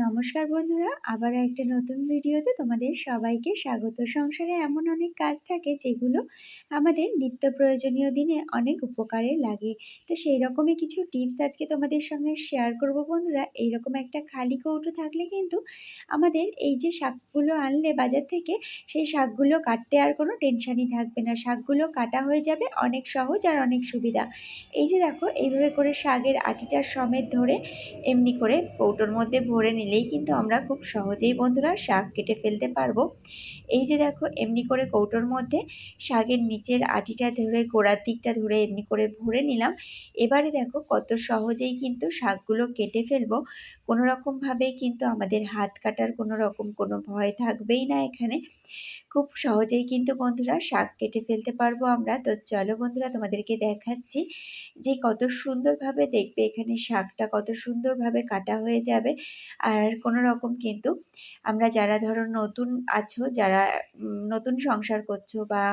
নমস্কার বন্ধুরা আবার একটা নতুন ভিডিওতে তোমাদের সবাইকে স্বাগত। সংসারে এমন অনেক কাজ থাকে যেগুলো আমাদের নিত্য প্রয়োজনীয় দিনে অনেক উপকারে লাগে। তো সেই রকমই কিছু টিপস আজকে তোমাদের সঙ্গে শেয়ার করব বন্ধুরা। এইরকম একটা খালি কৌটো থাকলে কিন্তু আমাদের এই যে শাকগুলো আনলে বাজার থেকে, সেই শাকগুলো কাটতে আর কোনো টেনশানই থাকবে না। শাকগুলো কাটা হয়ে যাবে অনেক সহজ আর অনেক সুবিধা। এই যে দেখো, এইভাবে করে শাকের আটিটার সমেত ধরে এমনি করে কৌটোর মধ্যে ভরে নিলেই কিন্তু আমরা খুব সহজেই বন্ধুরা শাক কেটে ফেলতে পারব। এই যে দেখো, এমনি করে কৌটোর মধ্যে শাকের নিচের আটিটা ধরে, গোড়ার দিকটা ধরে এমনি করে ভরে নিলাম। এবারে দেখো কত সহজেই কিন্তু শাকগুলো কেটে ফেলব। কোনোরকমভাবেই কিন্তু আমাদের হাত কাটার কোনো রকম কোনো ভয় থাকবেই না এখানে। খুব সহজেই কিন্তু বন্ধুরা শাক কেটে ফেলতে পারব আমরা। তো চলো বন্ধুরা, তোমাদেরকে দেখাচ্ছি যে কত সুন্দরভাবে দেখবে এখানে শাকটা, কত সুন্দরভাবে কাটা হয়ে যাবে। আর কোনো রকম কিন্তু আমরা যারা ধরো নতুন আছো, যারা নতুন সংসার করছ বা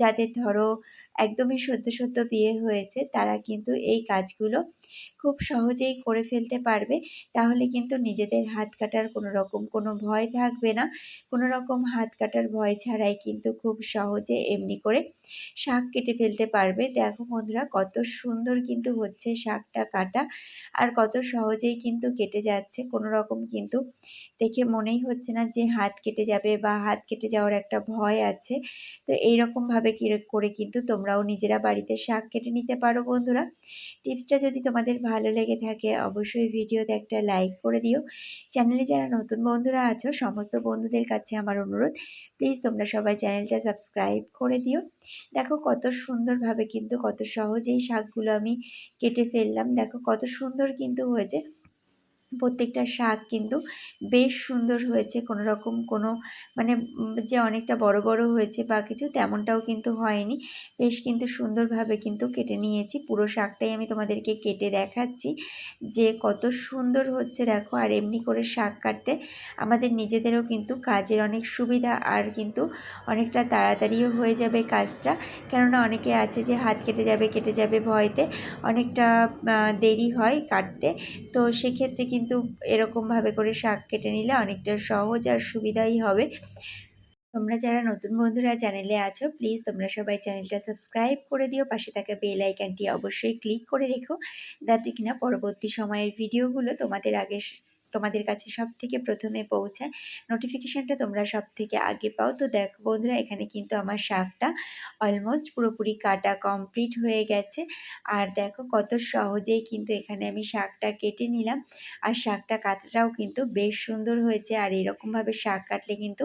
যাদের ধরো একদমই সদ্য সদ্য বিয়ে হয়েছে, তারা কিন্তু এই কাজগুলো খুব সহজেই করে ফেলতে পারবে। তাহলে কিন্তু নিজেদের হাত কাটার কোনো রকম কোনো ভয় থাকবে না। কোনো রকম হাত কাটার ভয় ছাড়াই কিন্তু খুব সহজে এমনি করে শাক কেটে ফেলতে পারবে। দেখো বন্ধুরা, কত সুন্দর কিন্তু হচ্ছে শাকটা কাটা আর কত সহজেই কিন্তু কেটে যাচ্ছে। কোনো রকম কিন্তু দেখে মনেই হচ্ছে না যে হাত কেটে যাবে বা হাত কেটে যাওয়ার একটা ভয় আছে। তো এইরকমভাবে করে কিন্তু তোমরাও নিজেরা বাড়িতে শাক কেটে নিতে পারো, বন্ধুরা। টিপসটা যদি তোমাদের ভালো লেগে থাকে, অবশ্যই ভিডিওতে একটা লাইক করে দিও। চ্যানেলে যারা নতুন বন্ধুরা আছো, সমস্ত বন্ধুদের কাছে আমার অনুরোধ, প্লিজ তোমরা সবাই চ্যানেলটা সাবস্ক্রাইব করে দিও। দেখো কত সুন্দরভাবে কিন্তু, কত সহজেই শাকগুলো আমি কেটে ফেললাম। দেখো কত সুন্দর কিন্তু হয়েছে। প্রত্যেকটা শাক কিন্তু বেশ সুন্দর হয়েছে। কোনো রকম কোনো মানে যে অনেকটা বড় বড় হয়েছে বা কিছু তেমনটাও কিন্তু হয়নি। বেশ কিন্তু সুন্দরভাবে কিন্তু কেটে নিয়েছি। পুরো শাকটাই আমি তোমাদেরকে কেটে দেখাচ্ছি যে কত সুন্দর হচ্ছে দেখো। আর এমনি করে শাক কাটতে আমাদের নিজেদেরও কিন্তু কাজের অনেক সুবিধা আর কিন্তু অনেকটা তাড়াতাড়িও হয়ে যাবে কাজটা। কেননা অনেকে আছে যে হাত কেটে যাবে কেটে যাবে ভয়তে। অনেকটা দেরি হয় কাটতে। তো সেক্ষেত্রে কিন্তু কিন্তু এরকমভাবে করে শাক কেটে নিলে অনেকটা সহজ আর সুবিধাই হবে। তোমরা যারা নতুন বন্ধুরা চ্যানেলে আছো প্লিজ তোমরা সবাই চ্যানেলটা সাবস্ক্রাইব করে দিও। পাশে থাকা বেল আইকনটি অবশ্যই ক্লিক করে রেখো। যাতে কিনা পরবর্তী সময়ের ভিডিওগুলো তোমাদের আগে তোমাদের কাছে সব থেকে প্রথমে পৌঁছায়। নোটিফিকেশানটা তোমরা সব থেকে আগে পাও। তো দেখো বন্ধুরা, এখানে কিন্তু আমার শাকটা অলমোস্ট পুরোপুরি কাটা কমপ্লিট হয়ে গেছে। আর দেখো কত সহজেই কিন্তু এখানে আমি শাকটা কেটে নিলাম। আর শাকটা কাটাটাও কিন্তু বেশ সুন্দর হয়েছে। আর এরকমভাবে শাক কাটলে কিন্তু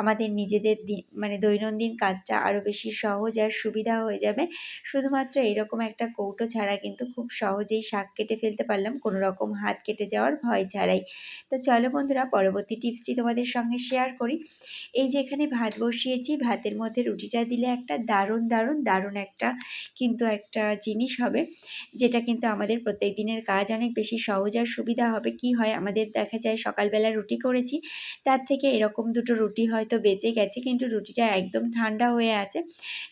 আমাদের নিজেদের মানে দৈনন্দিন কাজটা আরও বেশি সহজ আর সুবিধা হয়ে যাবে। শুধুমাত্র এরকম একটা কৌটো ছাড়া কিন্তু খুব সহজেই শাক কেটে ফেলতে পারলাম। কোনো রকম হাত কেটে যাওয়ার ভয় ছাড়াই। তো চলো বন্ধুরা, পরবর্তী টিপসটি তোমাদের সঙ্গে শেয়ার করি। এই যে এখানে ভাত বসিয়েছি, ভাতের মধ্যে রুটিটা দিলে একটা দারুণ দারুণ দারুণ একটা কিন্তু একটা জিনিস হবে, যেটা কিন্তু আমাদের প্রত্যেক দিনের কাজ অনেক বেশি সহজ আর সুবিধা হবে। কি হয়, আমাদের দেখা যায় সকালবেলা রুটি করেছি, তার থেকে এরকম দুটো রুটি হয়তো বেঁচে গেছে, কিন্তু রুটিটা একদম ঠান্ডা হয়ে আছে।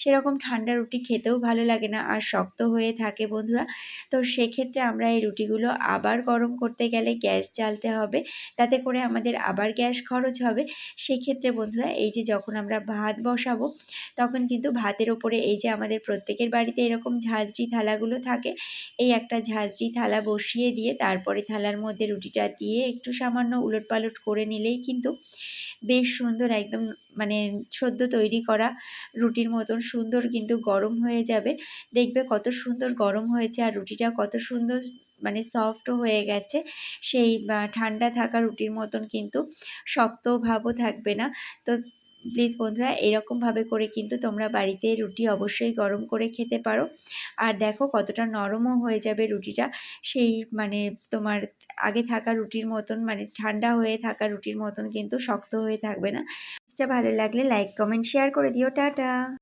সেরকম ঠান্ডা রুটি খেতেও ভালো লাগে না আর শক্ত হয়ে থাকে বন্ধুরা। তো সেক্ষেত্রে আমরা এই রুটিগুলো আবার গরম করতে গেলে গ্যাস জ্বালতে হবে। তাতে করে আমাদের আবার গ্যাস খরচ হবে। সেক্ষেত্রে বন্ধুরা, এই যে যখন আমরা ভাত বসাবো, তখন কিন্তু ভাতের ওপরে এই যে আমাদের প্রত্যেকের বাড়িতে এরকম ঝাঁঝরি থালাগুলো থাকে, এই একটা ঝাঁঝরি থালা বসিয়ে দিয়ে তারপরে থালার মধ্যে রুটিটা দিয়ে একটু সামান্য উলট পালট করে নিলেই কিন্তু বেশ সুন্দর একদম মানে সদ্য তৈরি করা রুটির মতন সুন্দর কিন্তু গরম হয়ে যাবে। দেখবে কত সুন্দর গরম হয়েছে আর রুটিটা কত সুন্দর মানে সফটও হয়ে গেছে। সেই ঠান্ডা থাকা রুটির মতন কিন্তু শক্ত ভাবও থাকবে না। তো প্লিজ বন্ধুরা এরকমভাবে করে কিন্তু তোমরা বাড়িতে রুটি অবশ্যই গরম করে খেতে পারো। আর দেখো কতটা নরমও হয়ে যাবে রুটিটা। সেই মানে তোমার আগে থাকা রুটির মতন মানে ঠান্ডা হয়ে থাকা রুটির মতন কিন্তু শক্ত হয়ে থাকবে না। ভালো লাগলে লাইক কমেন্ট শেয়ার করে দিও। টাটা!